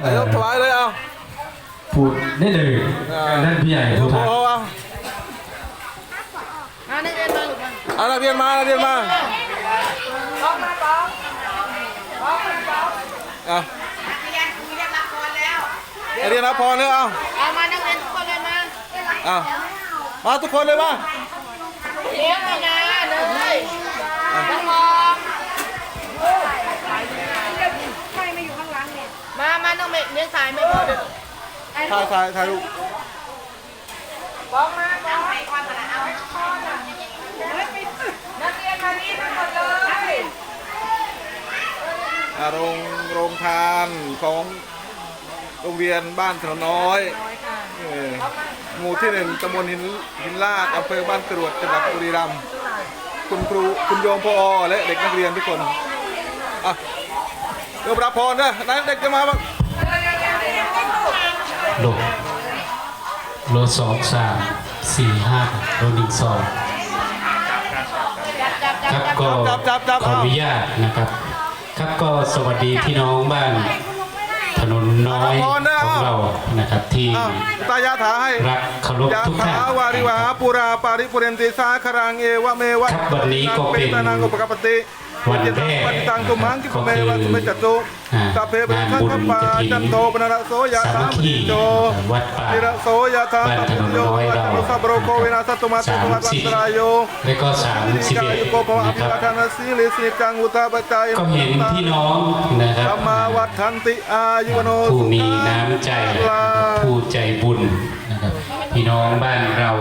เดี๋ยวถวายเลยเอาพูดได้เลยนั่นพี่ใหญ่เดี๋ยวผู้พทัอกเอาเอานักเรียนมาลูกมาเอานักเรียนมานักเรียนมาเอานักเรียนรับพรเลยเอาเอามานักเรียนทุกคนเลยมาเอามาทุกคนเลยมาเลี้ยงมานะเลยน้องมองมา มาน้อง เลี้ยงสายไม่พอเด้อถ่ายถ่ายถ่ายรูปบอกมาบอกให้ความมาเอานักเรียนมานี่ทั้งหมดเลยโรงโรงทานของโรงเรียนบ้านถนนน้อยหมู่ที่หนึ่งตำบลหินหินลาดอำเภอบ้านกรวดจังหวัดบุรีรัมย์คุณครูคุณโยมพอและเด็กนักเรียนทุกคนอะเดี๋ยวรับพรนะไหนเด็กจะมาบ้าง โลโลสองสามสี่ห้าโลหนึ่งสองครับก็ขออนุญาตนะครับ ครับก็สวัสดีพี่น้องบ้าน ถนนน้อยของเรานะครับที่ตายาถาให้รักเคารพทุกท่านวาริวาปุราปาริปุเรนติสาครังเอวะเมวะครับวันนี้ก็เป็น ตานังกุปกปติวันแรกปฏิตังตุมังกิปเมวะสุเมจัตตุอ่าสัพเพปทังคัปปาจันโทปนระโสยะสามิโจวัดป่านิระโสยะถาบ้านสัพถนพิโยน้อยอัเราตโนสัพโรโควินาสตุมาตุมาตันตรายโยและก็สามสิบเอ็ดกายุโกภวะอนะภิครับวาทานาสีลิสิจังอุตาปจายก็เห็นพี่น้องนะครับธรรมาวัฏทันติอายุวโนผู้สุมีขังน้ำใจผู้ใจบุญนะครับพี่น้องบ้านเรา